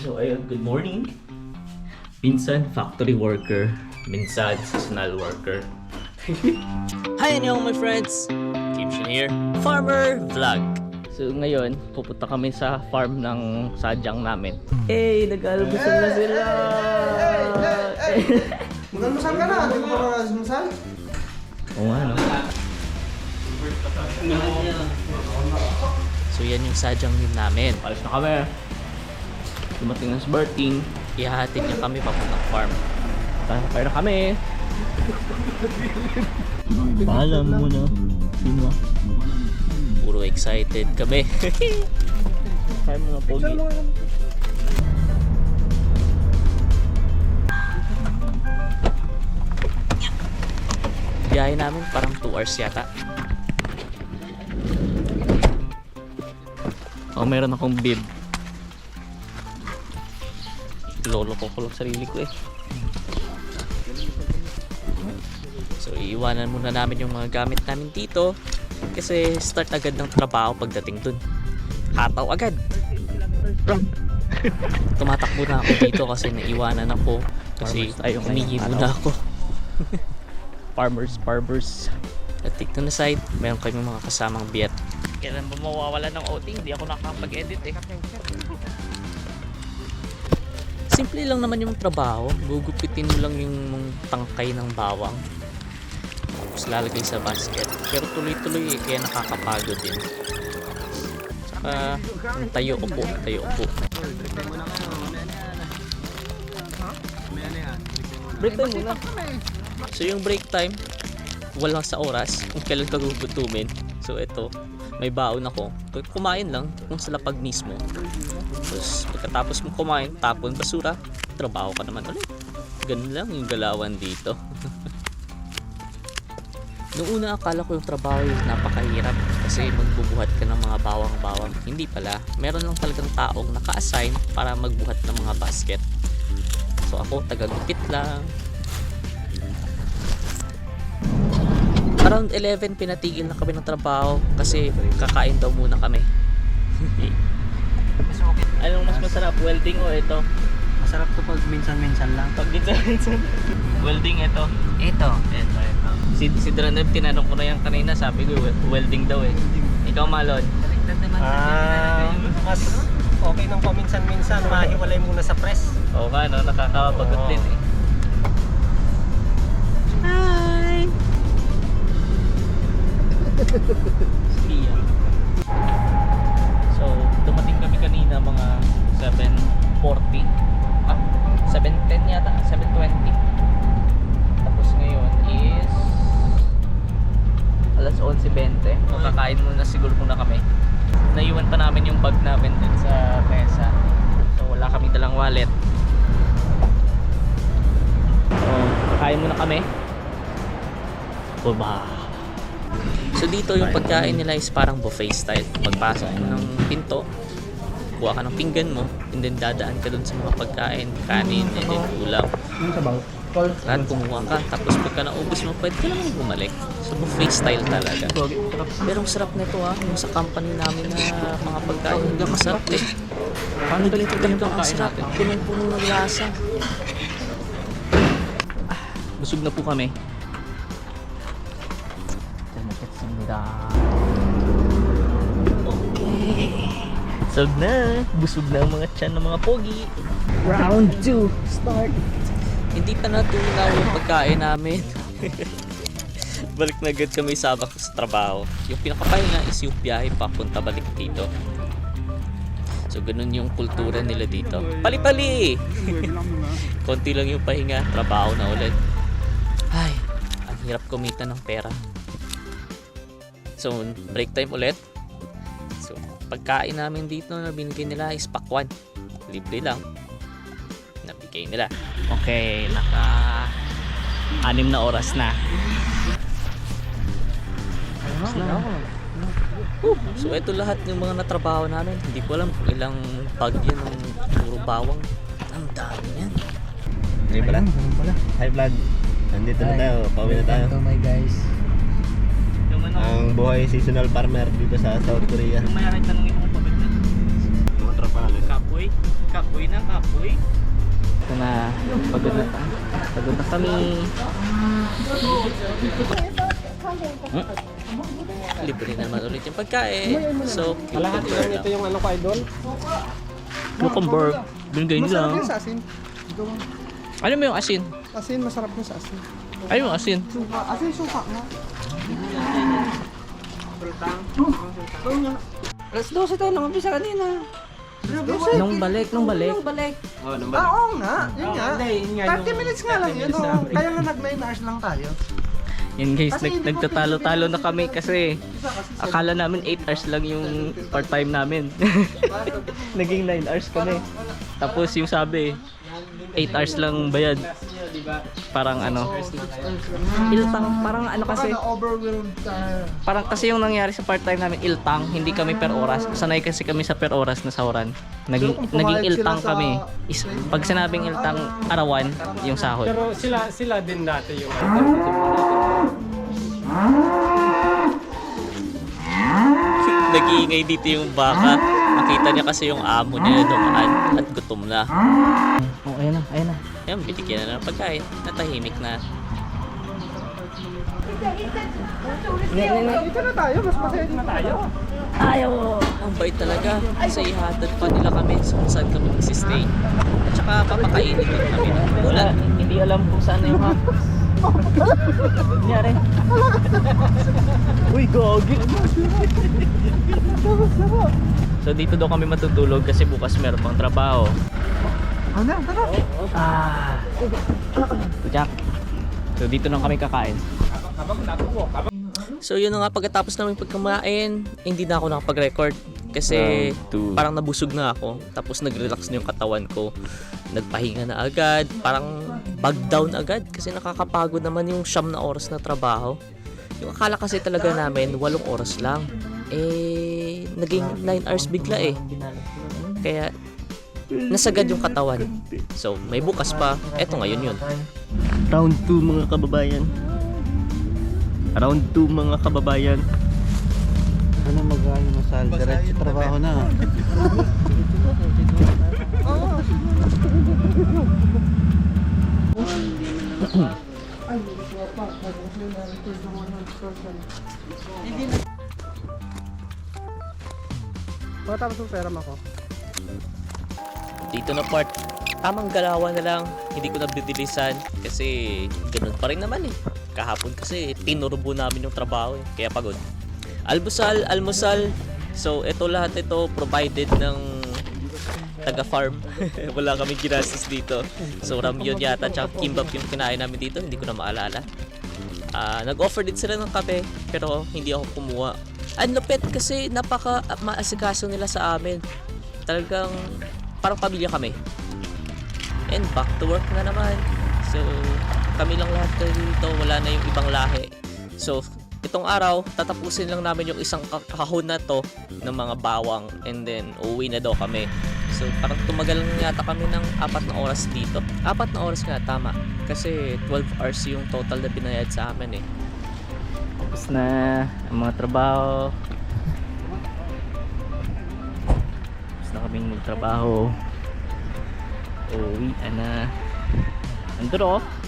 So ayun, good morning. Minsan factory worker, minsan seasonal worker. Hi anyong my friends! Kim Shin here, Farmer Vlog. So ngayon, pupunta kami sa farm ng sadyang namin. Hey, nag-almusal na sila! Mag-almusal ka na, hindi mo pa almusal? Oo nga no? So yan yung sadyang yun namin. Alis na kami. Dumating na si Berting. Ihahatid niya kami papuntang farm. Kaya na kami. Paalam mo na. Sino? Puro excited kami. Kaya mga pogi. Biyahe namin parang 2 hours yata. Oh, meron akong bib. Lolo ko ko lang sarili ko eh. So iiwanan muna namin yung mga gamit namin dito kasi start agad ng trabaho pagdating dun. Hataw agad. Tumatakbo na ako dito kasi naiwanan ako kasi ngayong umihi muna ako. Farmers, barbers. At dito na side, meron kami mga kasamang biyat. Kailan ba mawawala ng outing? Hindi ako nakakapag-edit eh. Simple lang naman yung trabaho. Gugupitin mo lang yung tangkay ng bawang. Tapos lalagay sa basket. Pero tuloy-tuloy eh, kaya nakakapagod din. Saka, tayo upo, tayo upo. Break time muna. So yung break time, wala sa oras kung kailan ka gugutumin. So ito, may baon ako. Kumain lang kung sa lapag mismo. Tapos pagkatapos mo kumain, tapon basura, trabaho ka naman ulit. Ganun lang yung galawan dito. Noong una akala ko yung trabaho yung napakahirap kasi magbubuhat ka ng mga bawang-bawang. Hindi pala. Meron lang talagang taong naka-assign para magbuhat ng mga basket. So ako, tagagupit lang, Around 11 pinatigil na kami ng trabaho kasi kakain daw muna kami. Anong mas masarap, welding o ito? Masarap to pag minsan-minsan lang. Pag minsan welding ito. Ito. Ito, ito. Si, si Dranep, tinanong ko na yan kanina, sabi ko wel- welding daw eh. Ikaw Malon. Ah, mas okay nang paminsan-minsan, mahiwalay muna sa press. Oo nga no, nakakabagot Oo. din eh. Sia. So, dumating kami kanina mga 7.40. Ah, 7.10 yata, 7.20. Tapos ngayon is alas 11.20. Makakain muna siguro muna kami. Naiwan pa namin yung bag namin dun sa mesa. So, wala kami dalang wallet. So, kakain muna kami. Baba. So dito yung pagkain nila is parang buffet style. Pagpasok mo ng pinto, kuha ka ng pinggan mo, and then dadaan ka dun sa mga pagkain, kanin, and then ulam. Ano? Call. Lahat kumuha ka, tapos pagka naubos mo, pwede ka naman bumalik. So buffet style talaga. Pero ang sarap nito ah, yung sa company namin na mga pagkain, hanggang masarap eh. Paano ganito Talagang ang sarap, punong-puno ng lasa. Busog na po kami. Busog na. Busog na ang mga tiyan ng mga pogi. Round 2. Start. Hindi pa natunaw yung pagkain namin. balik na agad kami sabak sa trabaho. Yung pinakapahinga is yung biyahe papunta balik dito. So ganun yung kultura nila dito. Pali-pali! Konti lang yung pahinga, trabaho na ulit. Ay, ang hirap kumita ng pera. So, break time ulit. So, pagkain namin dito na binigay nila is pakwan. Libre lang. Nabigay nila. Okay, naka anim na oras na. So ito lahat yung mga natrabaho namin. Hindi ko alam kung ilang bag yan ng puro bawang. Ang dami yan. Hindi pala? Ganun pala. Hi vlog. Nandito na tayo. Pauwi na tayo. Welcome to my guys. Yung ano, Ang buhay seasonal farmer dito sa South Korea. yung may tanongin mo pabit na. Mga Kapoy. Kapoy na, kapoy. Ito na. Pagod na tayo. Pagod na kami. Hmm? Libre naman ulit yung pagkain. So, Kalahati lang ito yung ano ko, idol. Cucumber. Binigay Masarap nila. yung sa asin. Ano mo yung asin? Asin, masarap yung sa asin. Ano yung asin? Suka. Asin, suka nga. Alas 12 tayo lumabisa kanina. Nung balik, nung balik. Nung balik. Ah, oo nga. Yun nga. 30 minutes nga lang yun. oh. Kaya nga nag 9 hours lang tayo. Yan guys, nag, nagtatalo-talo na kami kasi akala namin 8 hours lang yung part-time namin. Naging 9 hours kami. Tapos yung sabi, 8 hours lang bayad. Parang ano, iltang, parang ano kasi, na-overwhelmed tayo. parang kasi yung nangyari sa part-time namin, iltang, hindi kami per oras. Sanay kasi kami sa per oras na sahuran. Naging, kung naging pumayag iltang sila sa- kami. Is, pag sinabing iltang, arawan, yung sahod. Pero sila sila din dati yung Nag-iingay dito yung baka. Nakita niya kasi yung amo niya dumaan at gutom na. Oh, ayan na, ayan na. Ayan, binigyan na ng pagkain. Natahimik na. Dito na tayo. Mas masaya dito tayo. Ayaw! Ang bait talaga. Kasi ihatid pa nila kami kung saan kami magsistay. At saka papakainin din kami ng ulan. Hindi alam kung saan na yung hapos. Nangyari. Uy, gogi! so dito daw kami matutulog kasi bukas meron pang trabaho. Ano? Tara. Ah. Jack. So dito lang kami kakain. So yun na nga pagkatapos namin pagkamain, hindi na ako nakapag-record kasi parang nabusog na ako. Tapos nag-relax na yung katawan ko. Nagpahinga na agad, parang bag down agad kasi nakakapagod naman yung siyam na oras na trabaho. Yung akala kasi talaga namin, walong oras lang. Eh, naging 9 hours bigla eh. Kaya, nasagad yung katawan. So, may bukas pa. Eto ngayon yun. Round 2 mga kababayan. Round 2 mga kababayan. Ano mag-ano masal? Diretso trabaho na. Pagkatapos ng pera mo ko. Dito na part. Tamang galawan na lang. Hindi ko na bidilisan kasi ganun pa rin naman eh. Kahapon kasi tinurbo namin yung trabaho eh. Kaya pagod. Almusal, almusal. So ito lahat ito provided ng taga farm. Wala kami ginastos dito. So ramyun yata tsaka kimbap yung kinain namin dito. Hindi ko na maalala. Ah, nag-offer din sila ng kape pero hindi ako kumuha. Ang lupit kasi napaka maasikaso nila sa amin. Talagang parang pamilya kami. And back to work na naman. So, kami lang lahat dito, wala na yung ibang lahi. So, itong araw, tatapusin lang namin yung isang ka- kahon na to ng mga bawang and then uuwi na daw kami. So, parang tumagal lang yata kami ng apat na oras dito. Apat na oras nga, tama. Kasi 12 hours yung total na binayad sa amin eh. Tapos na ang mga trabaho. Tapos na kaming magtrabaho. Uwi na. Andro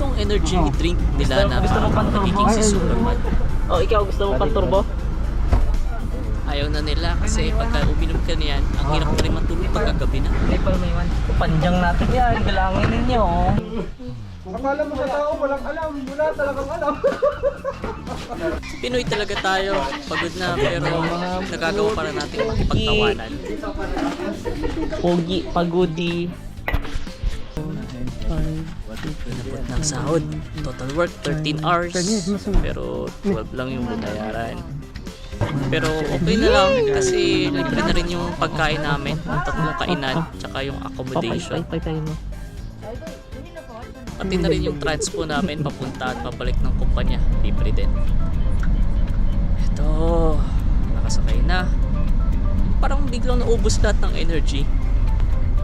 Itong energy drink nila na parang nagiging si Superman. Oh, ikaw gusto mo pang turbo? Ayaw na nila kasi pagka uminom ka niyan, ang hirap na rin matulog pagkagabi na. Hindi pa may Panjang natin yan, galangin ninyo. Akala mo sa tao, walang alam. Wala talagang alam. Pinoy talaga tayo. Pagod na pero nagagawa pa rin natin makipagtawanan. Pogi, pagodi. Inabot ng sahod. Total work, 13 hours. Pero 12 lang yung binayaran. Pero okay na lang kasi libre na rin yung pagkain namin. Yung tatlong kainan, tsaka yung accommodation. Pati na rin yung transpo namin papunta at pabalik ng kumpanya. Libre din. Ito, nakasakay na. Parang biglang naubos lahat ng energy.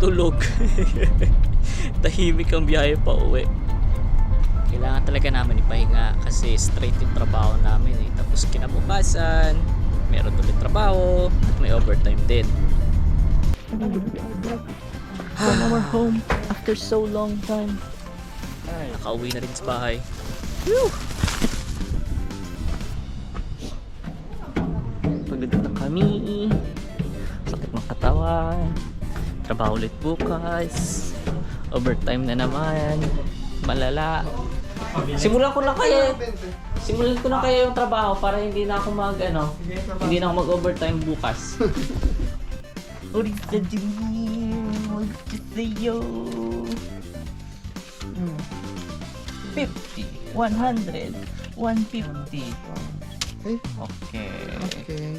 Tulog. Tahimik ang biyahe pa uwi. Kailangan talaga namin ipahinga kasi straight yung trabaho namin eh. Tapos kinabukasan, meron ulit trabaho at may overtime din. On our home after so long time. Nakauwi na rin sa bahay. Pagdating na kami. Sakit ng katawan. Trabaho ulit bukas. Overtime na naman. Malala. Simulan ko na kaya. Simulan ko na kaya yung trabaho para hindi na ako mag ano, hindi na ako mag overtime bukas. Uri sa dream, wag sa'yo. 50, 100, 150. Okay. Okay. Okay.